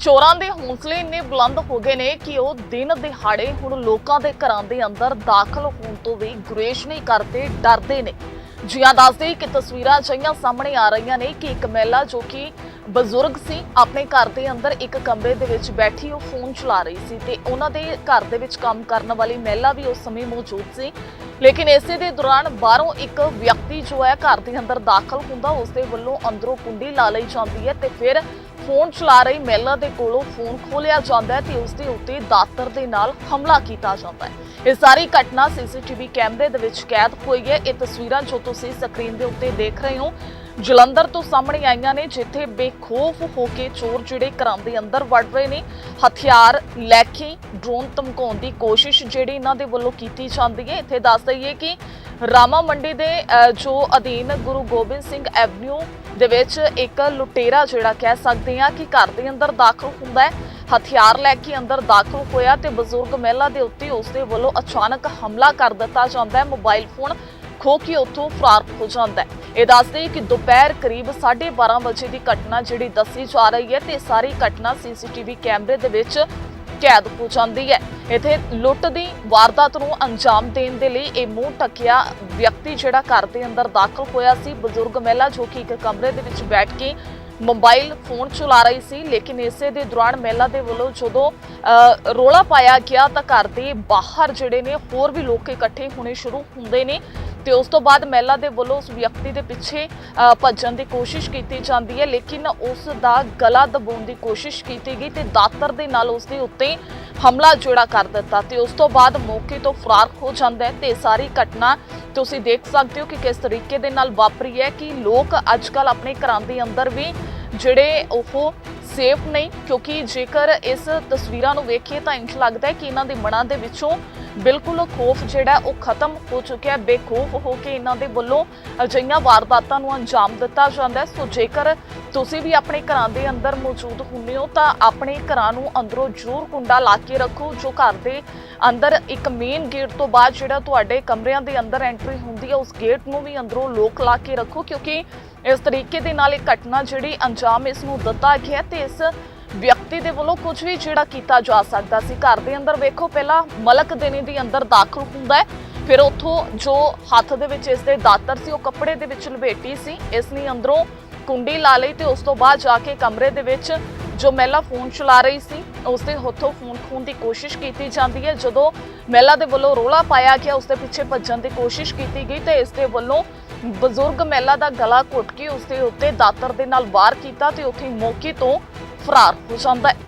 ਚੋਰਾਂ ਦੇ ਹੌਸਲੇ ਇੰਨੇ ਬੁਲੰਦ ਹੋ ਗਏ ਨੇ ਕਿ ਉਹ ਦਿਨ ਦਿਹਾੜੇ ਹੁਣ ਲੋਕਾਂ ਦੇ ਘਰਾਂ ਦੇ ਅੰਦਰ ਦਾਖਲ ਹੋਣ ਤੋਂ ਵੀ ਗੁਰੇਸ਼ ਨਹੀਂ ਕਰਦੇ, ਡਰਦੇ ਨੇ। ਜੀਆਂ ਦੱਸਦੇ ਕਿ ਤਸਵੀਰਾਂ ਅਜਿਹੀਆਂ ਸਾਹਮਣੇ ਆ ਰਹੀਆਂ ਨੇ ਕਿ ਇੱਕ ਮਹਿਲਾ ਜੋ ਕਿ ਬਜ਼ੁਰਗ ਸੀ, ਆਪਣੇ ਘਰ ਦੇ ਅੰਦਰ ਇੱਕ ਕਮਰੇ ਦੇ ਵਿੱਚ ਬੈਠੀ ਉਹ ਫੋਨ ਚਲਾ ਰਹੀ ਸੀ ਤੇ ਉਹਨਾਂ ਦੇ ਘਰ ਦੇ ਵਿੱਚ ਕੰਮ ਕਰਨ ਵਾਲੀ ਮਹਿਲਾ ਵੀ ਉਸ ਸਮੇਂ ਮੌਜੂਦ ਸੀ। ਲੇਕਿਨ ਇਸੇ ਦੇ ਦੌਰਾਨ ਬਾਹਰੋਂ ਇੱਕ ਵਿਅਕਤੀ ਜੋ ਹੈ ਘਰ ਦੇ ਅੰਦਰ ਦਾਖਲ ਹੁੰਦਾ ਉਸ ਦੇ ਵੱਲੋਂ ਅੰਦਰੋਂ ਕੁੰਡੀ ਲਾ ਲਈ ਜਾਂਦੀ ਹੈ ਤੇ ਫਿਰ ਫੋਨ ਚਲਾ ਰਹੀ ਮਹਿਲਾ ਦੇ ਕੋਲੋਂ ਫੋਨ ਖੋਲਿਆ ਜਾਂਦਾ ਹੈ ਤੇ ਉਸ ਦੇ ਉੱਤੇ ਦਾਤਰ ਦੇ ਨਾਲ ਹਮਲਾ ਕੀਤਾ ਜਾਂਦਾ ਹੈ। ਇਹ ਸਾਰੀ ਘਟਨਾ ਸੀਸੀਟੀਵੀ ਕੈਮਰੇ ਦੇ ਵਿੱਚ ਕੈਦ ਹੋਈ ਹੈ। ਇਹ ਤਸਵੀਰਾਂ ਜੋ ਤੁਸੀਂ ਸਕਰੀਨ ਦੇ ਉੱਤੇ ਦੇਖ ਰਹੇ ਹੋ ਜਲੰਧਰ ਤੋਂ ਸਾਹਮਣੇ ਆਈਆਂ ਨੇ, ਜਿੱਥੇ ਬੇਖੌਫ ਹੋ ਕੇ ਚੋਰ ਜਿਹੜੇ ਘਰਾਂ ਦੇ ਅੰਦਰ ਵੜ ਰਹੇ ਨੇ। ਹਥਿਆਰ ਲੈ ਕੇ ਡਰੋਨ ਧਮਕਾਉਣ ਦੀ ਕੋਸ਼ਿਸ਼ ਜਿਹੜੀ ਇਹਨਾਂ ਦੇ ਵੱਲੋਂ ਕੀਤੀ ਜਾਂਦੀ ਹੈ। ਇੱਥੇ ਦੱਸ ਦਈਏ ਕਿ ਰਾਮਾ ਮੰਡੀ ਦੇ ਜੋ ਅਧੀਨ ਗੁਰੂ ਗੋਬਿੰਦ ਸਿੰਘ ਐਵਨਿਊ ਦੇ ਵਿੱਚ ਇੱਕ ਲੁਟੇਰਾ ਜਿਹੜਾ ਕਹਿ ਸਕਦੇ ਆ ਕਿ ਘਰ ਦੇ ਅੰਦਰ ਦਾਖਲ ਹੁੰਦਾ ਹੈ। ਹਥਿਆਰ ਲੈ ਕੇ ਅੰਦਰ ਦਾਖਲ ਹੋਇਆ ਤੇ ਬਜ਼ੁਰਗ ਮਹਿਲਾ ਦੇ ਉੱਤੇ ਉਸ ਦੇ ਵੱਲੋਂ ਅਚਾਨਕ ਹਮਲਾ ਕਰ ਦਿੱਤਾ ਜਾਂਦਾ ਹੈ। ਮੋਬਾਈਲ ਫੋਨ ਖੋ ਕੇ ਉੱਥੋਂ ਫਰਾਰ ਹੋ ਜਾਂਦਾ ਹੈ। ਇਹ ਦੱਸਦੇ ਕਿ ਦੁਪਹਿਰ ਕਰੀਬ 12:30 ਵਜੇ ਦੀ ਘਟਨਾ ਜਿਹੜੀ ਦੱਸੀ ਜਾ ਰਹੀ ਹੈ ਤੇ ਇਹ ਸਾਰੀ ਘਟਨਾ ਸੀਸੀਟੀਵੀ ਕੈਮਰੇ ਦੇ ਵਿੱਚ ਕੈਦ ਹੋ ਜਾਂਦੀ ਹੈ। ਇਥੇ ਲੁੱਟ ਦੀ ਵਾਰਦਾਤ ਨੂੰ ਅੰਜਾਮ ਦੇਣ ਦੇ ਲਈ ਇਹ ਮੂੰਹ ਟਕਿਆ ਵਿਅਕਤੀ ਜਿਹੜਾ ਘਰ ਦੇ ਅੰਦਰ ਦਾਖਲ ਹੋਇਆ ਸੀ, ਬਜ਼ੁਰਗ ਮਹਿਲਾ ਜੋ ਕਿ ਇੱਕ ਕਮਰੇ ਦੇ ਵਿੱਚ ਬੈਠ ਕੇ ਮੋਬਾਈਲ ਫੋਨ ਚਲਾ ਰਹੀ ਸੀ ਲੇਕਿਨ ਇਸੇ ਦੇ ਦੌਰਾਨ ਮਹਿਲਾ ਦੇ ਵੱਲੋਂ ਜਦੋਂ ਅ, ਰੋਲਾ ਪਾਇਆ ਗਿਆ ਤਾਂ ਘਰ ਦੇ ਬਾਹਰ ਜਿਹੜੇ ਨੇ ਹੋਰ ਵੀ ਲੋਕ ਇਕੱਠੇ ਹੋਣੇ ਸ਼ੁਰੂ ਹੁੰਦੇ ਨੇ ਤੇ ਉਸ ਤੋਂ ਬਾਅਦ ਮਹਿਲਾ ਦੇ ਵੱਲੋਂ ਉਸ ਵਿਅਕਤੀ ਦੇ ਪਿੱਛੇ ਭੱਜਣ ਦੀ ਕੋਸ਼ਿਸ਼ ਕੀਤੀ ਜਾਂਦੀ ਹੈ ਲੇਕਿਨ ਉਸ ਦਾ ਗਲਾ ਦਬਾਉਣ ਦੀ ਕੋਸ਼ਿਸ਼ ਕੀਤੀ ਗਈ ਤੇ ਦਾਤਰ ਦੇ ਨਾਲ ਉਸ ਦੇ ਉੱਤੇ ਹਮਲਾ ਜਿਹੜਾ ਕਰ ਦਿੱਤਾ ਤੇ ਉਸ ਤੋਂ ਬਾਅਦ ਮੌਕੇ ਤੋਂ ਫਰਾਰ ਹੋ ਜਾਂਦਾ ਹੈ ਤੇ ਇਹ ਸਾਰੀ ਘਟਨਾ ਤੁਸੀਂ ਦੇਖ ਸਕਦੇ ਹੋ ਕਿ ਕਿਸ ਤਰੀਕੇ ਦੇ ਨਾਲ ਵਾਪਰੀ ਹੈ ਕਿ ਲੋਕ ਅੱਜਕੱਲ ਆਪਣੇ ਘਰਾਂ ਦੇ ਅੰਦਰ ਵੀ ਜਿਹੜੇ ਉਹ ਸੇਫ ਨਹੀਂ, ਕਿਉਂਕਿ ਜੇਕਰ ਇਸ ਤਸਵੀਰਾਂ ਨੂੰ ਵੇਖੀਏ ਤਾਂ ਇੰਜ ਲੱਗਦਾ ਹੈ ਕਿ ਇਹਨਾਂ ਦੇ ਮਨਾਂ ਦੇ ਵਿੱਚੋਂ ਬਿਲਕੁਲ ਖੋਫ ਜਿਹੜਾ ਉਹ ਖਤਮ ਹੋ ਚੁੱਕਿਆ ਹੈ, ਬੇਖੌਫ ਹੋ ਕੇ ਇਹਨਾਂ ਦੇ ਵੱਲੋਂ ਅਜਿਹੀਆਂ ਵਾਰਦਾਤਾਂ ਨੂੰ ਅੰਜਾਮ ਦਿੱਤਾ ਜਾਂਦਾ ਹੈ। ਸੋ ਜੇਕਰ ਤੁਸੀਂ ਵੀ ਆਪਣੇ ਘਰਾਂ ਦੇ ਅੰਦਰ ਮੌਜੂਦ ਹੁੰਦੇ ਹੋ ਤਾਂ ਆਪਣੇ ਘਰਾਂ ਨੂੰ ਅੰਦਰੋਂ ਜ਼ਰੂਰ ਕੁੰਡਾ ਲਾ ਕੇ ਰੱਖੋ, ਜੋ ਘਰ ਦੇ ਅੰਦਰ ਇੱਕ ਮੇਨ ਗੇਟ ਤੋਂ ਬਾਅਦ ਜਿਹੜਾ ਤੁਹਾਡੇ ਕਮਰਿਆਂ ਦੇ ਅੰਦਰ ਐਂਟਰੀ ਹੁੰਦੀ ਹੈ ਉਸ ਗੇਟ ਨੂੰ ਵੀ ਅੰਦਰੋਂ ਲੋਕ ਲਾ ਕੇ ਰੱਖੋ, ਕਿਉਂਕਿ ਇਸ ਤਰੀਕੇ ਦੇ ਨਾਲ ਇਹ ਘਟਨਾ ਜਿਹੜੀ ਅੰਜਾਮ ਇਸ ਨੂੰ ਦਿੱਤਾ ਗਿਆ ਤੇ ਇਸ ਵਿਅਕਤੀ ਦੇ ਵੱਲੋਂ ਕੁਝ ਵੀ ਜਿਹੜਾ ਕੀਤਾ ਜਾ ਸਕਦਾ ਸੀ। ਘਰ ਦੇ ਅੰਦਰ ਵੇਖੋ, ਪਹਿਲਾਂ ਮਲਕ ਦੇਣੀ ਦੀ ਅੰਦਰ ਦਾਖਲ ਹੁੰਦਾ ਹੈ, ਫਿਰ ਉੱਥੋਂ ਜੋ ਹੱਥ ਦੇ ਵਿੱਚ ਇਸ ਦੇ ਦਾਤਰ ਸੀ, ਉਹ ਕੱਪੜੇ ਦੇ ਵਿੱਚ ਲਪੇਟੀ ਸੀ, ਇਸ ਨੇ ਅੰਦਰੋਂ ਕੁੰਡੀ ਲਾ ਲਈ ਤੇ ਉਸ ਤੋਂ ਬਾਅਦ ਜਾ ਕੇ ਕਮਰੇ ਦੇ ਵਿੱਚ ਜੋ ਮਹਿਲਾ ਫੋਨ ਚਲਾ ਰਹੀ ਸੀ ਉਸ ਦੇ ਹੱਥੋਂ ਫੋਨ ਖੂਨ ਦੀ ਕੋਸ਼ਿਸ਼ ਕੀਤੀ ਜਾਂਦੀ ਹੈ। ਜਦੋਂ ਮਹਿਲਾ ਦੇ ਵੱਲੋਂ ਰੋਲਾ ਪਾਇਆ ਗਿਆ ਉਸ ਦੇ ਪਿੱਛੇ ਭੱਜਣ ਦੀ ਕੋਸ਼ਿਸ਼ ਕੀਤੀ ਗਈ ਤੇ ਇਸ ਦੇ ਵੱਲੋਂ ਬਜ਼ੁਰਗ ਮਹਿਲਾ ਦਾ ਗਲਾ ਘੁੱਟ ਕੇ ਉਸ ਦੇ ਉੱਤੇ ਦਾਤਰ ਦੇ ਨਾਲ ਵਾਰ ਕੀਤਾ ਤੇ ਉੱਥੇ ਮੌਕੇ ਤੋਂ ਫਰਾਰ ਹੋ ਜਾਂਦਾ ਹੈ।